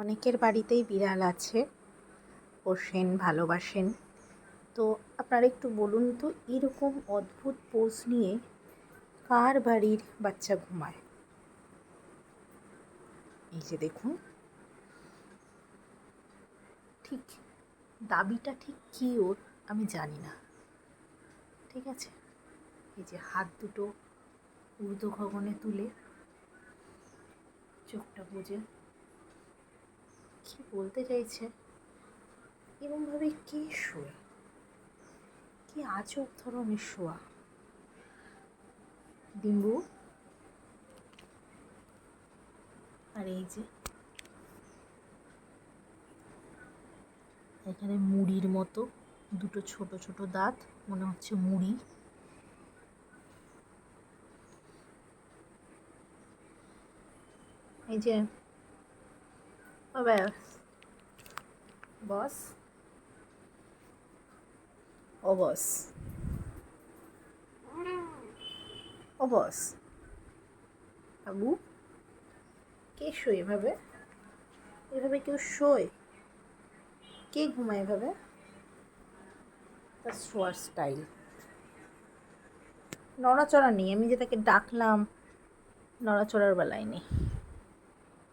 অনেকের বাড়িতেই বিড়াল আছে, পোষেন, ভালোবাসেন। তো আপনারা একটু বলুন তো, এরকম অদ্ভুত পোজ নিয়ে কার বাড়ির বাচ্চা ঘুমায়? এই যে দেখুন। ঠিক দাবিটা ঠিক কী ওর আমি জানি না। ঠিক আছে? এই যে হাত দুটো ঊর্ধ্ব তুলে চোখটা বুঝে কি বলতে চাইছে? এরমভাবে কে শোয়? কি আজব ধরনের শোয়া? ডিম্বু? আর এই যে এখানে মুড়ির মতো দুটো ছোট ছোট দাঁত, মনে হচ্ছে মুড়ি। এই যে বস ও বস ও বস বাবু কে শোয় এভাবে? এভাবে কেউ শোয়? কে ঘুমায় এভাবে? তার শোয়ার স্টাইল নড়াচড়া নেই। আমি যে তাকে ডাকলাম নড়াচড়ার বেলায় নেই।